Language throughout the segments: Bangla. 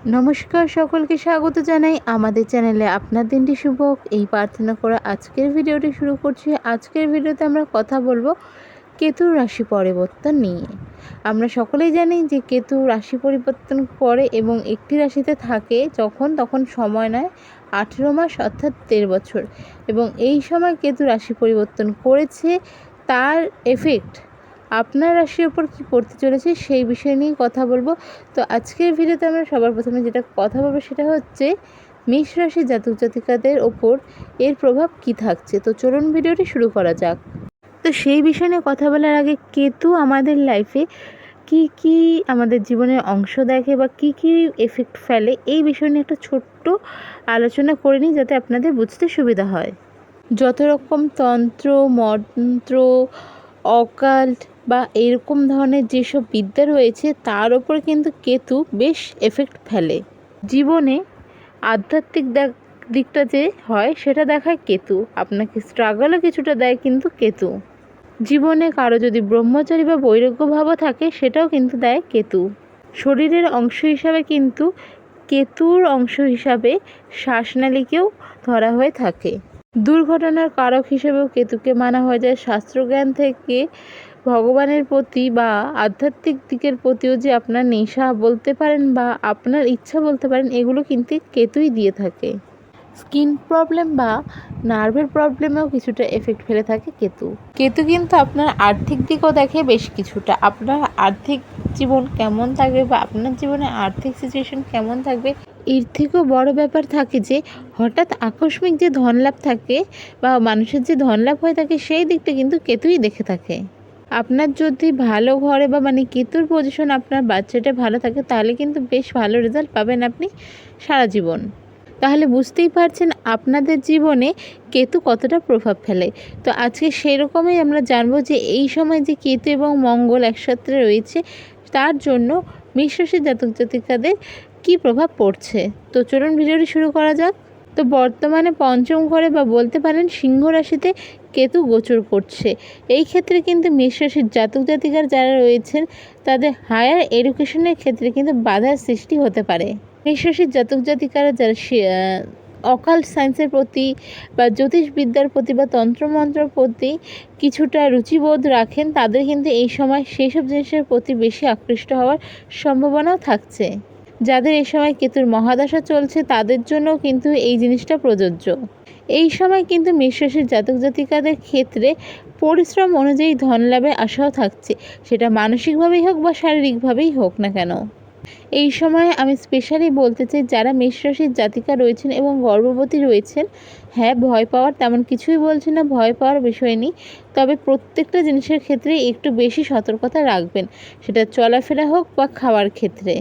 নমস্কার, সকলকে স্বাগত জানাই আমাদের চ্যানেলে আপনার দিনটি শুভ এই প্রার্থনা করে আজকের ভিডিওটি শুরু করছি। আজকের ভিডিওতে আমরা কথা বলব কেতুর রাশি পরিবর্তন নিয়ে। আমরা সকলেই জানি যে কেতু রাশি পরিবর্তন করে এবং একটি রাশিতে থাকে যখন তখন সময় নেয় আঠেরো মাস অর্থাৎ দেড় বছর। এবং এই সময় কেতু রাশি পরিবর্তন করেছে, তার এফেক্ট আপনার রাশির ওপর কী পড়তে চলেছে সেই বিষয় নিয়ে কথা বলব। তো আজকের ভিডিওতে আমরা সবার প্রথমে যেটা কথা বলব সেটা হচ্ছে মেষ রাশির জাতক জাতিকাদের ওপর এর প্রভাব কি থাকছে। তো চলুন ভিডিওটি শুরু করা যাক। তো সেই বিষয় নিয়ে কথা বলার আগে কেতু আমাদের লাইফে কি কি আমাদের জীবনের অংশ দেখে বা কি কি এফেক্ট ফেলে এই বিষয় নিয়ে একটা ছোট্ট আলোচনা করে নিই যাতে আপনাদের বুঝতে সুবিধা হয়। যত রকম তন্ত্র, মন্ত্র অকাল্ট বা এরকম ধরনের যেসব বিদ্যা রয়েছে, তার ওপর কিন্তু কেতু বেশ এফেক্ট ফেলে। জীবনে আধ্যাত্মিক দিকটা যে হয়, সেটা দেখায় কেতু। আপনাকে স্ট্রাগলও কিছুটা দেয় কিন্তু কেতু। জীবনে কারও যদি ব্রহ্মচারী বা বৈরাগ্য ভাবও থাকে, সেটাও কিন্তু দেয় কেতু। শরীরের অংশ হিসাবে কিন্তু কেতুর অংশ হিসাবে শ্বাসনালীকেও ধরা হয়ে থাকে। দুর্ঘটনার কারক হিসেবেও কেতুকে মানা হয়ে যায়। শাস্ত্রজ্ঞান থেকে ভগবানের প্রতি বা আধ্যাত্মিক দিকের প্রতিও যে আপনার নেশা বলতে পারেন বা আপনার ইচ্ছা বলতে পারেন, এগুলো কিন্তু কেতুই দিয়ে থাকে। স্কিন প্রবলেম বা নার্ভের প্রবলেমেও কিছুটা এফেক্ট ফেলে থাকে কেতু। কেতু কিন্তু আপনার আর্থিক দিকও দেখে বেশ কিছুটা। আপনার আর্থিক জীবন কেমন থাকবে বা আপনার জীবনে আর্থিক সিচুয়েশন কেমন থাকবে এর থেকেও বড় ব্যাপার থাকে যে, হঠাৎ আকস্মিক যে ধনলাভ থাকে বা মানুষের যে ধনলাভ হয়ে থাকে, সেই দিকটা কিন্তু কেতুই দেখে থাকে। আপনার যদি ভালো ঘরে বা মানে কেতুর পজিশন আপনার বাচ্চাটা ভালো থাকে, তাহলে কিন্তু বেশ ভালো রেজাল্ট পাবেন আপনি সারা জীবন। তাহলে বুঝতেই পারছেন আপনাদের জীবনে কেতু কতটা প্রভাব ফেলে। তো আজকে সেই রকমই আমরা জানব যে, এই সময় যে কেতু এবং মঙ্গল একসাথে রয়েছে, তার জন্য মিশ্রাশির জাতক জাতিকাদের কী প্রভাব পড়ছে? তো চলুন ভিডিওটি শুরু করা যাক। তো বর্তমানে পঞ্চম ঘরে বা বলতে পারেন সিংহ রাশিতে কেতু গোচর করছে। এই ক্ষেত্রে কিন্তু মেষ রাশির জাতক জাতিকার যারা রয়েছেন, তাদের হায়ার এডুকেশনের ক্ষেত্রে কিন্তু বাধার সৃষ্টি হতে পারে। মেষ রাশির জাতক জাতিকারা যারা অকাল সায়েন্সের প্রতি বা জ্যোতিষবিদ্যার প্রতি বা তন্ত্রমন্ত্রের প্রতি কিছুটা রুচিবোধ রাখেন, তাদের কিন্তু এই সময় সেই সব জিনিসের প্রতি বেশি আকৃষ্ট হওয়ার সম্ভাবনাও থাকছে। যাদের এই সময় কেতুর মহাদশা চলছে, তাদের জন্যও কিন্তু এই জিনিসটা প্রযোজ্য। এই সময় কিন্তু মেষরাশির জাতক জাতিকাদের ক্ষেত্রে পরিশ্রম অনুযায়ী ধন লাভের আশাও থাকছে। সেটা মানসিকভাবেই হোক বা শারীরিকভাবেই হোক না কেন। এই সময় আমি স্পেশালি বলতে চাই, যারা মেষরাশির জাতিকা রয়েছেন এবং গর্ভবতী রয়েছেন হ্যাঁ ভয় পাওয়ার তেমন কিছুই বলছি না, ভয় পাওয়ার বিষয় নেই। তবে প্রত্যেকটা জিনিসের ক্ষেত্রে একটু বেশি সতর্কতা রাখবেন। সেটা চলাফেরা হোক বা খাওয়ার ক্ষেত্রে।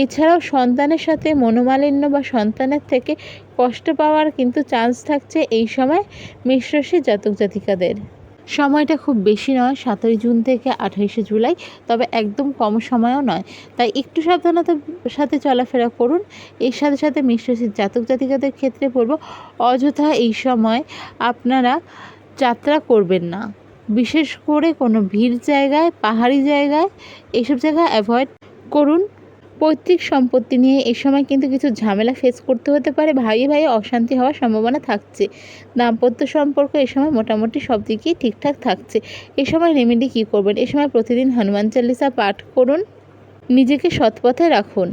এছাড়াও সন্তানের সাথে মনোমালিন্য বা সন্তানের থেকে কষ্ট পাওয়ার কিন্তু চান্স থাকছে এই সময় মেষরাশি জাতক জাতিকাদের। সময়টা খুব বেশি নয়, সাতই জুন থেকে আঠাইশে জুলাই, তবে একদম কম সময়ও নয়। তাই একটু সাবধানতার সাথে চলাফেরা করুন। এর সাথে সাথে মিশ্রশির জাতক জাতিকাদের ক্ষেত্রে বলব, অযথা এই সময় আপনারা যাত্রা করবেন না। বিশেষ করে কোনো ভিড় জায়গায়, পাহাড়ি জায়গায় এইসব জায়গা অ্যাভয়েড করুন। পৈতৃক সম্পত্তি নিয়ে এ সময় কিন্তু কিছু ঝামেলা ফেস করতে হতে পারে। ভাই ভাই অশান্তি হওয়ার সম্ভাবনা থাকছে। দাম্পত্য সম্পর্ক এ সময় মোটামুটি সব দিকেই ঠিকঠাক থাকছে। এ সময় রেমেডি কী করবেন? এ সময় প্রতিদিন হনুমান চালিসা পাঠ করুন। নিজেকে সৎপথে রাখুন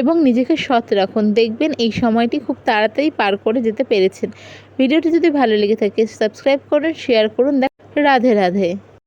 এবং নিজেকে সৎ রাখুন। দেখবেন এই সময়টি খুব তাড়াতাড়ি পার করে যেতে পেরেছেন। ভিডিওটি যদি ভালো লেগে থাকে সাবস্ক্রাইব করুন শেয়ার করুন। দেখ রাধে রাধে।